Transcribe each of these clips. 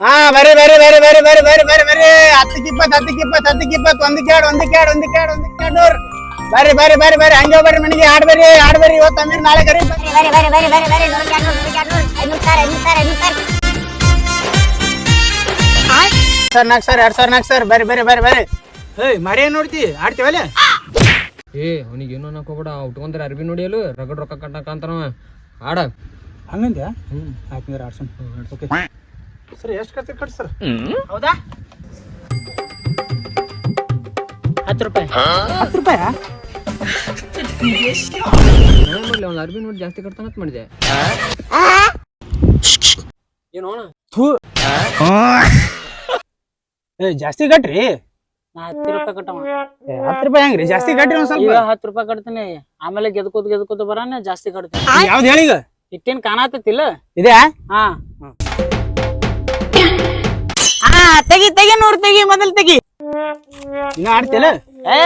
ಹಾ ಬರಿ ಬರಿ ಬರಿ ಬರಿ ಬರಿ ಬರಿ ಬರಿ ಬರಿ ಹತ್ತಕ್ಕೆ ಇಪ್ಪತ್ತು ಹತ್ತಕ್ಕೆ ಇಪ್ಪತ್ತು ಹತ್ತಕ್ಕೆ ಇಪ್ಪತ್ತು ಒಂದಕ್ಕೆ ಎರಡು ಒಂದಕ್ಕೆ ಎರಡು ಒಂದಕ್ಕೆ ಎರಡು ಒಂದಕ್ಕೆ ಎರಡು ನೂರು ಬರಿ ಬರಿ ಬರಿ ಬರಿ ಹಂಗೆ ಬರ್ರಿ ಮನೆಗೆ ಆಡ್ ಬರ್ರಿ ಆಡ್ ಬರ್ರಿ ಇವತ್ತು ಅಂದ್ರೆ ನಾಳೆ ಕರಿ ಬರಿ ಬರಿ ಬರಿ ಬರಿ ಬರಿ ಸರ್ ನಾಲ್ಕು ಸರ್ ಎರಡು ಸಾವಿರ ನಾಲ್ಕು ಸರ್ ಬರಿ ಬರಿ ಬರಿ ಬರಿ ಹೇ ಮರಿ ಏನ್ ನೋಡ್ತಿ ಆಡ್ತೀವಲ್ಲ ಏ ಅವನಿಗೆ ಏನೋ ಅನ್ನಕೋಬೇಡ ಉಟ್ಕೊಂತಾರೆ ಅರ್ಬಿ ನೋಡಿಯಲು ರಗಡ್ ರೊಕ್ಕ ಕಟ್ಟಕಂತಾನವ ಆಡ ಹಂಗಂದ್ಯ ಆಯ್ತು ಆಡ್ಸೋಣ ಓಕೆ ಸರ್ ಎಷ್ಟು ಕಟ್ತೀರಿ ಕಟ್ ಸರ್? ಹೌದಾ? ಹತ್ತು ರೂಪಾಯಿ. ಹತ್ತು ರೂಪಾಯ? ನೋಡ್ಲಿ ಅವ್ನು ಅರ್ಬಿ ನೋಡಿ ಜಾಸ್ತಿ ಕಟ್ತಾನಂತ ಮಾಡಿದೆ. ಏನೋ ಅಣ್ಣ? ಥೂ. ಏ ಜಾಸ್ತಿ ಕಟ್ರಿ? ನಾ ಹತ್ತು ರೂಪಾಯಿ ಕಟ್ಟವ ಹತ್ತು ರೂಪಾಯಿ ಹೆಂಗ್ರಿ? ಜಾಸ್ತಿ ಕಟ್ರಿ ಒಂದ್ ಈಗ ಸ್ವಲ್ಪ ಹತ್ತು ರೂಪಾಯಿ ಕಟ್ತೀನಿ. ಆಮೇಲೆ ಗೆದ್ಕೋತ ಗೆದ್ಕೋತ ಬರಾನ ಜಾಸ್ತಿ ಕಟ್ತೀನಿ. ಯಾವ್ದು ಹೇಳಿ ಈಗ? ಇಟ್ಟೇನ್ ಕಾಣತೈತಿಲ್ಲ ಇದೆ ಹಾ. ಹಾ ತೆಗಿ ತೆಗಿ ನೋಡ್ ತೆಗಿ ಮೊದಲ್ ತೆಗಿ. ಇನ್ನ ಆಡ್ತಿಲ್ಲ ಏ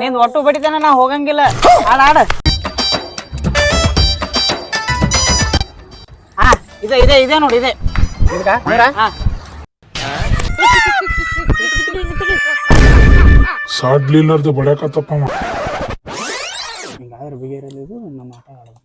ನಿಂದ್ ಒಟ್ಟು ಬಡಿತಾನ ನಾ ಹೋಗಂಗಿಲ್ಲ. ಆಡ ಆಡ. ಹಾ ಇದೆ ಇದೆ ಇದೆ ನೋಡಿ ಇದೆ? ಹಾ. ಸಾಡ್ಲಿಲ್ಲಾರ್ದು ಬಡ್ಯಾಕತ್ತಪ್ಪ ಅವ. ಹಿಂಗಾದ್ರೆ ಬಿಗಿರಲ್ಲಿ ಇದು ನಮ್ಮ ಆಟ ಆಡೋದು.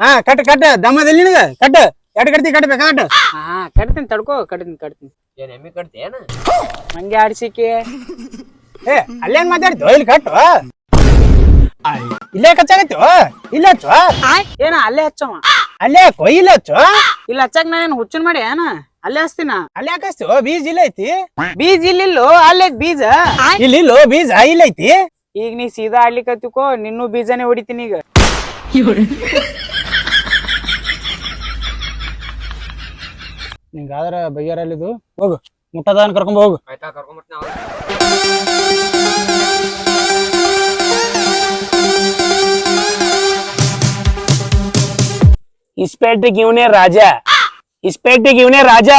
ಹಾ ಕಟ್ ಕಟ್. ದಮ್ಮದಲ್ಲಿ ನಿನಗ? ಕಟ್. ಎರಡು ಕಟ್ತಿ ಕಟ್ ಬೇಕಾ? ಕಟ್. ಹಾ ಕಟ್ತೀನಿ ತಡ್ಕೋ ಕಟ್ತೀನಿ ಕಟ್ತೀನಿ. ಏನ್ ಎಮ್ಮಿ ಕಟ್ತಿ ಏನ? ಮಂಗೆ ಆಡ್ಸಿಕೆ. ಏ ಅಲ್ಲೇನ್ ಮಾತಾಡ್ತು? ಇಲ್ಲಿ ಕಟ್ಟು ಇಲ್ಲೇ ಕಚ್ಚಾಗತ್ತು ಇಲ್ಲ ಹಚ್ಚು. ಏನ ಅಲ್ಲೇ ಹಚ್ಚವ? ಅಲ್ಲೇ ಕೊಯ್ಲ ಹಚ್ಚು. ಇಲ್ಲ ಹಚ್ಚಕ್ ಏನ್ ಹುಚ್ಚನ್ ಮಾಡಿ ಏನ? ಅಲ್ಲೇ ಹಚ್ತೀನ? ಅಲ್ಲೇ ಹಾಕಸ್ತು ಬೀಜ ಇಲ್ಲ ಐತಿ. ಬೀಜ ಇಲ್ಲಿಲ್ಲೋ ಅಲ್ಲೇ ಬೀಜ? ಇಲ್ಲಿ ಇಲ್ಲೋ ಬೀಜ ಇಲ್ಲ ಐತಿ. ಈಗ ನೀ ಸೀದಾ ಆಡ್ಲಿಕತ್ತಿಕೋ ನಿನ್ನೂ ಬೀಜನೇ ಹೊಡಿತೀನಿ ಈಗ. ನಿಂಗಾದ್ರ ಬಗೆಹರಲ್ಲಿ ಇದು ಹೋಗು ಮುಟ್ಟದಾನ ಕರ್ಕೊಂಡ್ ಹೋಗು. ಆಯ್ತಾ ಕರ್ಕೊಂಬರ್ತೀನಿ ಇಸ್ಪೇಟಿಗೆ ಇವನೇ ರಾಜ. ಇಸ್ಪೇಟಿಗೆ ಇವನೇ ರಾಜ.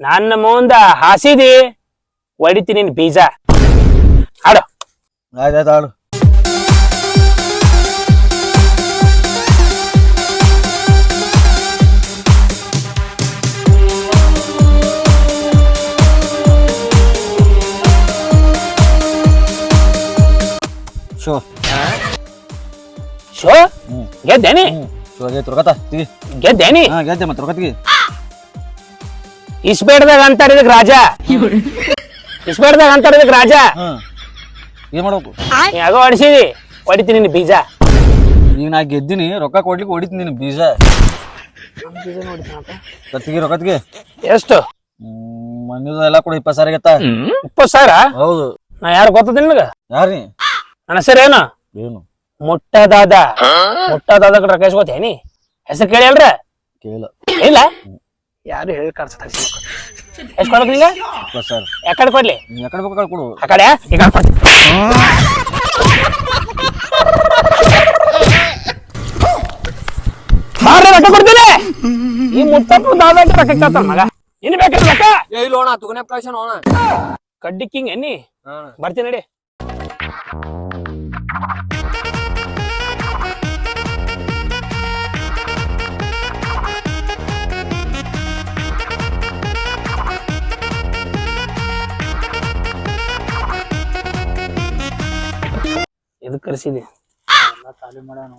ನನ್ನ ಮುಂದ ಹಾಸಿದಿ. ಹೊಡಿತೀನಿ ಬೀಜ. ಆಡು ಆಯ್ತಾಯ್ತು ಆಡು ಶೋ ಶೋ. ಗೆದ್ದೇನಿ ಶೋ ಆಗೈತೆ ರೊಕ್ಕತ ತಿಗಿ ಗೆದ್ದೇನಿ ಹಾ ಗೆದ್ದೆ ಮತ್ತೆ ರೊಕ್ಕ ತಿಗಿ ಇಸ್ಪೇಟ್ದಾಗ ಅಂತಾರ ಇದಕ್ ರಾಜ. ಇಸ್ಪೇಟ್ದಾಗ ಅಂತಾರ ಇದಕ್ ರಾಜ. ಹ್ಮ್ ಏನ್ ಮಾಡ್ಬೇಕು? ಹೊಡಿಸಿದಿ. ಹೊಡಿತೀನಿ ನಿನ್ನ ಬೀಜ. ಈಗ ನಾ ಗೆದ್ದಿನಿ ರೊಕ್ಕ ಕೊಡ್ಲಿಕ್ಕೆ ಹೊಡಿತೀನಿ ನಿನ್ನ ಬೀಜ. ಕತ್ತಿಗೆ ರೊಕ್ಕ ತಿಗಿ ಎಷ್ಟು ಎಲ್ಲ ಕೂಡ ಇಪ್ಪತ್ತು ಸಾವಿರ ಇಪ್ಪತ್ತು ಸಾವಿರ? ಹೌದು. ನಾ ಯಾರು ಗೊತ್ತದ ನಿನಗ? ಯಾರೀ ನನ್ನ ಹೆಸರು ಏನು? ಮೊಟ್ಟದಾದ. ಮೊಟ್ಟದಾದ ಕಡೆ ಇಸ್ಕೊತೇನಿ ಹೆಸರು ಕೇಳಿ ಅಲ್ರ? ಇಲ್ಲ? ಯಾರು ಹೇಳಿ ಕಾಡ್ಸತ್ತ ಎಷ್ಟು ಕೊಡಕ್ ನಿಂಗ? ಇಪ್ಪತ್ತು ಸಾವಿರ. ಯಾಕಡೆ ಕೊಡ್ಲಿ? ಯಾಕಡೆ ಕೊಡು. ಆ ಕಡೆ ಈ ಕಡೆ ಕೊಡ್ತೀನಿ. ಬಾರ್ರಿ ರೊಕ್ಕ ಕೊಡ್ತೀನಿ. ಈ ಮುತ್ತಪ್ಪ ದಾದ ರೊಕ್ಕ ಕೇಳ್ತಾನ ಮಗ. ಇನ್ ರೊಕ್ಕ? ಏ ಇಲ್ಲ ತುಗನೆ ಕಡ್ಡಿ ಕಿಂಗ್ ಎನ್ನಿ ಬರ್ತೀನಿ ನಡಿ. ಇದು ಎಲ್ಲ ಖಾಲಿ ಮಾಡೋಣ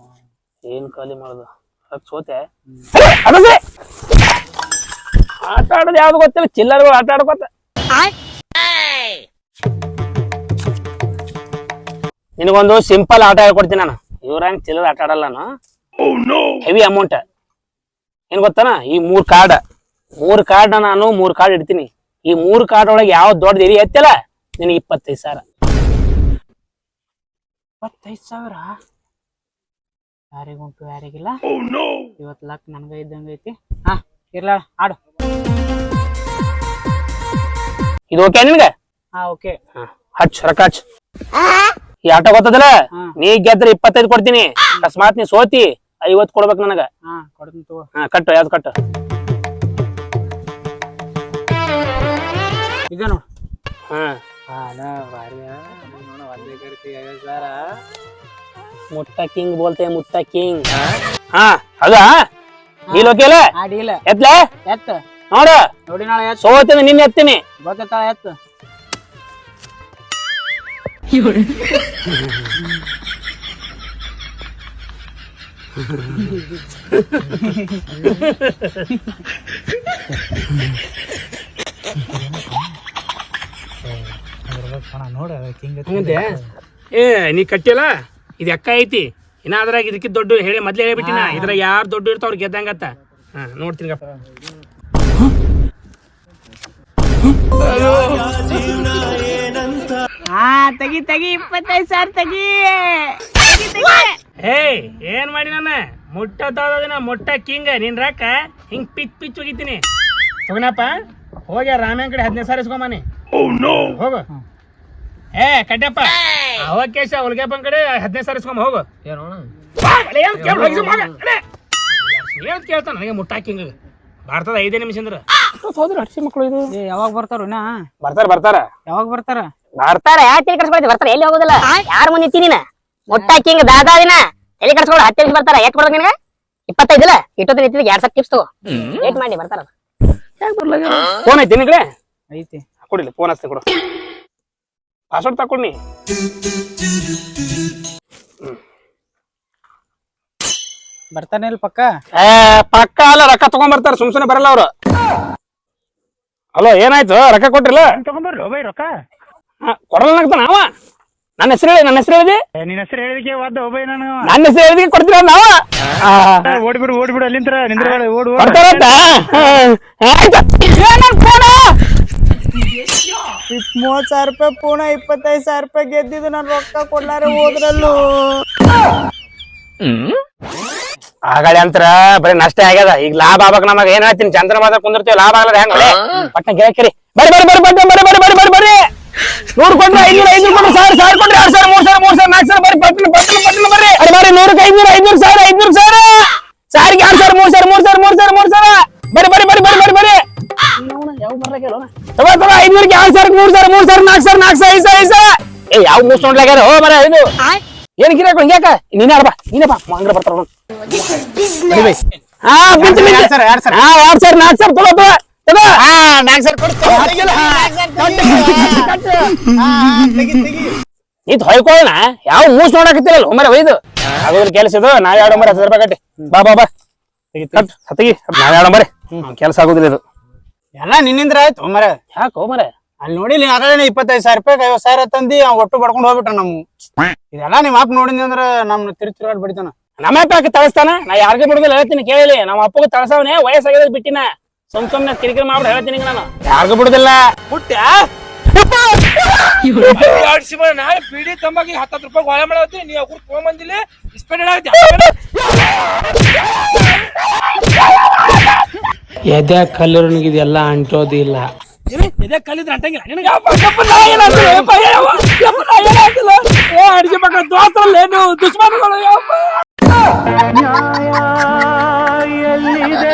ಏನ್ ಖಾಲಿ ಮಾಡೋದು? ಸೋತೆ? ಅದಕ್ಕೆ ಆಟ ಆಡೋದು ಯಾವ್ದು ಗೊತ್ತಿಲ್ಲ. ಚಿಲ್ಲರ್ಗಳು ಆಟ ಆಡ್ಕೊತ. ನಿನಗೊಂದು ಸಿಂಪಲ್ ಆಟ ಹೇಳ್ಕೊಡ್ತೀನಿ ನಾನು. ಇವ್ರಂಗ್ ಚಿಲ್ಲರ್ ಆಟ ಆಡಲ್ಲ ನಾನು. ಹೆವಿ ಅಮೌಂಟ್ ಏನ್ ಗೊತ್ತಾನ? ಈ ಮೂರ್ ಕಾರ್ಡ್ ಮೂರ್ ಕಾರ್ಡ್ ನಾನು ಮೂರ್ ಕಾರ್ಡ್ ಇಡ್ತೀನಿ. ಈ ಮೂರ್ ಕಾರ್ಡ್ ಒಳಗೆ ಯಾವ ದೊಡ್ಡ ಎರಿ ಎತ್ತಲ್ಲ ನಿನಗೆ ಇಪ್ಪತ್ತೈದು ಸಾವಿರ. ಇಪ್ಪತ್ತೈದು ಸಾವಿರ? ಯಾರಿಗುಂಟು ಯಾರಿಗಿಲ್ಲ? ಇವತ್ತು ಲಕ್ ನನ್ಗ ಇದ್ದಂಗ ಐತಿ. ಹಾ ಇರ್ಲ ಆಡು. ಇದು ಓಕೆ ನಿನ್ಗ? ಹಾ ಓಕೆ ಹಚ್ ರೊಕ್ಕ ಹಚ್. ಈ ಆಟ ಗೊತ್ತದಲ್ಲ? ಹಾ. ನೀ ಗೆದ್ರೆ ಇಪ್ಪತ್ತೈದು ಕೊಡ್ತೀನಿ. ಅಕಸ್ಮಾತ್ ನೀ ಸೋತಿ ಐವತ್ ಕೊಡ್ಬೇಕು ನನಗ. ಹಾ ಕೊಡ್ತೀನಿ ತಗೋ. ಹಾ ಕಟ್ಟು ಯಾವ್ದು ಕಟ್ಟು? ಇದೆ ನೋಡು. ಹಾ. ಹಾಲ ಭಾರಿ ನೋಡ ಒಂದೇ ಕರ್ತಿ ಐವತ್ತು ಸಾವಿರ. ಮುಟ್ಟ ಕಿಂಗ್ ಬೋಲ್ತೆ ಮುಟ್ಟ ಕಿಂಗ್. ಹಾ. ಡೀಲ್ ಆ ಡೀಲ್. ಎತ್ಲೆ? ಎತ್ತ. ನೋಡು. ನೋಡಿ ನಾಳೆ ಎತ್ತ. ಸೋತಿನ ನಿನ್ನ ಎತ್ತೀನಿ. ಗೊತ್ತಾಳ ಎತ್ತ. ಹಂಗಂತೆ ಏ ನೀ ಕಟ್ಟಿಯಲ್ಲ? ಇದು ಅಕ್ಕ ಐತಿ? ಇನ್ನ ಅದ್ರಾಗ ಇದಕ್ಕೆ ದೊಡ್ಡ ಹೇಳಿ ಮೊದ್ಲೇ ಹೇಳ್ಬಿಟ್ಟಿನ. ಇದ್ರಾಗ ಯಾರು ದೊಡ್ಡ ಇರ್ತಾವ ಅವ್ರು ಗೆದ್ದಂಗತ್ತ. ಹಾ ನೋಡ್ತೀನಿ ಗಪ್ಪ. ಹಾ ತೆಗಿ ತೆಗಿ ಇಪ್ಪತ್ತೈದು ಸಾವಿರ ತೆಗಿ. ಏಯ್ ಏನ್ ಮಾಡಿ ನನ್ನ? ಮುಟ್ಟ ತಗೋದಿನ ಮುಟ್ಟ ಕಿಂಗ್ ನಿನ್ ರಾಕ ಹಿಂಗ್ ಪಿಚ್ ಪಿಚ್ ಹೋಗಿದ್ದೀನಿ. ಹೋಗನಪ್ಪ. ಹೋಗ್ಯ ರಾಮ್ಯಾನ್ ಕಡೆ ಹದಿನೈದು ಸಾವಿರ ಇಸ್ಕೊಂಬಾನಿ ಹೋಗು. ಏ ಕಡ್ಡಪ್ಪ. ಅವಕೇಶ ಹುಲ್ಗೆಪ್ಪನ್ ಕಡೆ ಹದಿನೈದು ಸಾವಿರ ಇಸ್ಕೊಂಬ ಹೋಗು. ಏನು ಬಾ, ಅಲೆ ಏನ್ ಕೇಳ್ ಹೋಗಿ ಸುಮ್ಮ ಅಲೆ. ಏನ್ ಕೇಳ್ತಾನ ನನಗೆ ಮುಟ್ಟ ಕಿಂಗ್ ಭಾರತದ ಐದೇ ನಿಮಿಷ ಅಂದ್ರೆ ಹೌದ್ರಿ ಹಡ್ಸಿ ಮಕ್ಕಳು ಇದು. ಯಾವಾಗ ಬರ್ತಾರ ನಾ ಬರ್ತಾರ ಬರ್ತಾರ. ಯಾವಾಗ ಬರ್ತಾರ? ಬರ್ತಾರ ಯಾಕೆ ತಲೆ ಕಟ್ಸ್ಕೊಳ್ತಿ ಬರ್ತಾರೆ ಎಲ್ಲಿ ಹೋಗೋದಿಲ್ಲ. ಯಾರ ಮುಂದೆ ನಿಂತಿ ನೀನ? ಮುಟ್ಟ ಹಿಂಗ ದಾದಾ ದಿನ. ತಲೆ ಕಟ್ಸ್ಕೊಂಡು ಹತ್ತು ನಿಮಿಷ ಬರ್ತಾರ ಎಟ್ ಕೊಡ್ಬೇಕು ನಿನಗ? ಇಪ್ಪತ್ತೈದಿಲ್ಲ ಇಟ್ಟೊತ್ತು ನಿಂತಿದ್ದ ಎರಡ್ ಸಾವಿರ ಟಿಪ್ಸ್ ತಗೋ. ವೇಟ್ ಮಾಡಿ ಬರ್ತಾರ ಫೋನ್ ಐತಿ ನಿನ್ಗೆ ಐತಿ. ಕೊಡಿಲ್ಲ ಫೋನ್ ಹಚ್ಚಿ ಕೊಡು. ಪಾಸ್ವರ್ಡ್ ತಕೊಂಡಿ ಬರ್ತಾನೆ ಇಲ್ಲಿ ಪಕ್ಕ? ಏ ಪಕ್ಕ ಅಲ್ಲ ರೊಕ್ಕ ತಗೊಂಡ್ ಬರ್ತಾರ ಸುಮ್ ಸುಮ್ನೆ ಬರಲ್ಲ ಅವ್ರು. ಹಲೋ ಏನಾಯ್ತು? ರೊಕ್ಕ ಕೊಟ್ರಿಲ್ಲ? ತಗೊಂಡ್ಬರ್ರಿ ಬೈ ರೊಕ್ಕ. ಹಾ, ಅವ? ನನ್ನ ಹೆಸರು ಹೇಳಿ ನನ್ನ ಹೆಸರು ಹೇಳಿದಿ? ನಿನ್ನ ಹೆಸರು ಹೇಳಿದಕ್ಕೆ ವಾದ ಬೈ ನಾನು ನನ್ನ ಹೆಸರು ಹೇಳಿದಕ್ಕೆ ಕೊಡ್ತೀರ ನಾವ ಓಡ್ಬಿಡು ಓಡ್ಬಿಡು ಅಲ್ಲಿಂದ್ರ ನಿಂದ್ರ ಓಡ್ ಕೊಡ್ತಾರಂತ ಹಾ, ಆಯ್ತು. ಏ, ನನ್ ಮೂವತ್ ಸಾವಿರ ರೂಪಾಯಿ ಪೂಣ ಇಪ್ಪತ್ತೈದು ಸಾವಿರ ರೂಪಾಯಿ ಗೆದ್ದಿದ್ದು ನಾನು ರೊಕ್ಕ ಕೊಡ್ಲಾರ ಹೋದ್ರಲ್ಲೂ. ಆಗಳೆ ಅಂತರ ಬರೀ ನಷ್ಟ ಆಗ್ಯದ. ಈಗ ಲಾಭ ಆಗ್ಬೇಕು ನಮಗ. ಏನ್ ಹೇಳ್ತೀನಿ? ಚಂದ್ರ ಮಾತ್ರ ಕುಂದಿರ್ತೀವಿ. ಲಾಭ ಆಗಲ್ಲ ಹೆಂಗ? ಪಟ್ಟ ಗಿರಾಕಿರಿ ಬರ್ರಿ ಬರ್ರಿ ಬರ್ರಿ ಬರ್ರಿ ಬರ್ರಿ ಬರ್ರಿ ಬರ್ರಿ ಬರ್ರಿ ಬರ್ರಿ. ನೂರು ಕೊಟ್ರೆ ಐನೂರು ಐನೂರು ಕೊಟ್ರೆ ಸಾವಿರ ಸಾವಿರ ಕೊಟ್ರೆ ಎರಡ್ ಸಾವಿರ ಮೂರ್ ಸಾವಿರ ಮೂರ್ ಸಾವಿರ ನಾಲ್ಕು ಸಾವಿರ ಬರ್ರಿ ಅರೆ ಬರ್ರಿ ನೂರಕ್ಕೆ ಐನೂರು ಐನೂರು ಸಾವಿರ ಐನೂರು ಸಾವಿರ ಸಾವಿರಕ್ಕೆ ಎರಡ್ ಸಾವಿರ ಮೂರ್ ಸಾವಿರ ಮೂರ್ ಸಾವಿರ ಮೂರ್ ಸಾವಿರ ಮೂರ್ ಸಾವಿರ ಬರ್ರಿ ಬರ್ರಿ ಬರ್ರಿ ಬರ್ರಿ ಬರ್ರಿ ಬರ್ರಿ. ತಗೋ ತಗೋ ಐನೂರಕ್ಕೆ ಎರಡ್ ಸಾವಿರ ಮೂರ್ ಸಾವಿರ ಮೂರ್ ಸಾವಿರ ನಾಲ್ಕು ಸಾವಿರ ನಾಲ್ಕು ಸಾವಿರ ಐದು ಸಾವಿರ ಐದು ಸಾವಿರ ಏ ಯಾವ ಮೂಸ್ ನೋಡ್ಲಾಗ್ಯಾರ ಓ ಬರ ಇದು ಏನ್ ಗಿರಾಕ ಯಾಕ? ನೀನೇ ಆಡ್ಬಾ ನೀನಪ್ಪ ಬಾ. ಹಂಗ್ರ ಬರ್ತಾರ. ಹಾ ಬಿಟ್ಟು ಬಿಟ್ಟು. ಹಾ ಎರಡ್ ಸಾವಿರ ನಾಲ್ಕು ಸಾವಿರ ತಗೋ ತಗೋ. ನೀತ್ ಹೊಯ್ಕೊಳ್ಳೋಣ ಯಾವ ಮೂಸ್ ನೋಡಕತ್ತಿರಲ್ಲ ಒಮ್ಮರೆ ಒಯ್ದು. ಅದ್ರ ಕೆಲಸ ಇದು ನಾವ್ ಎರಡು ಮರ ಹತ್ತು ರೂಪಾಯಿ ಕಟ್ಟಿ. ಬಾ ಬಾ ಬಾ. ಹತ್ತಿಗೆ ನಾವ್ ಎರಡು ಮರೆ ಕೆಲಸ ಆಗೋದಿಲ್ಲ ಇದು. ಎಲ್ಲ ನಿನ್ನಿಂದ್ರ ಆಯ್ತು ಮರ ಯಾಕೋ ಮರೆ ಅಲ್ಲಿ ನೋಡಿಲಿ ಅದ್ರಲ್ಲಿ ಇಪ್ಪತ್ತೈದು ಸಾವಿರ ರೂಪಾಯಿ ಐವತ್ತು ಸಾವಿರ ತಂದಿ ಅವ್ ಒಟ್ಟು ಬಡ್ಕೊಂಡು ಹೋಗ್ಬಿಟ್ಟ ನಮ್ಮ. ಇದೆಲ್ಲ ನಿಮ್ಮ ಅಪ್ಪ ನೋಡಿದ್ನಿ ಅಂದ್ರ ನಮ್ ತಿರು ತಿರುಗಾಡ್ ಬಿಡ್ತಾನ ನಮ್ಮ ಅಪ್ಪ ತಳಸ್ತಾನ? ನಾ ಯಾರಿಗೆ ಬಿಡುದಿಲ್ಲ ಹೇಳ್ತೀನಿ ಕೇಳಿ ನಮ್ಮ ಅಪ್ಪಗೆ ತಳಸವನೇ ವಯಸ್ಸಾಗ್ಯದ ಬಿಟ್ಟಿನ. ಸುಮ್ ಸುಮ್ನೆ ಕಿರಿಕಿರಿ ಮಾಡ್ಬಿಡ ಹೇಳ್ತೀನಿ ನಾನು. ಯಾರಿಗೂ ಬಿಡುದಿಲ್ಲ. ಹುಟ್ಟ ತಂಬಾಗಿ ಹತ್ತತ್ತು ರೂಪಾಯಿ ನೀ ಬಂದಿಲ್ಲ ಎದೆ ಕಲ್ಲರ್ನಿಗೆ ಇದೆಲ್ಲ ಅಂಟೋದಿಲ್ಲ ಎದೆ ಕಲ್ಲಿದ್ರೆ ಅಂಟಂಗಿಲ್ಲ. ನಿನಗೆ ಅಡಿಗೆ ಮಕ್ಕಳ ದೋಸ್ತರಲ್ಲ ಏನು ಯಪ್ಪ ಎಲ್ಲಿದೆ?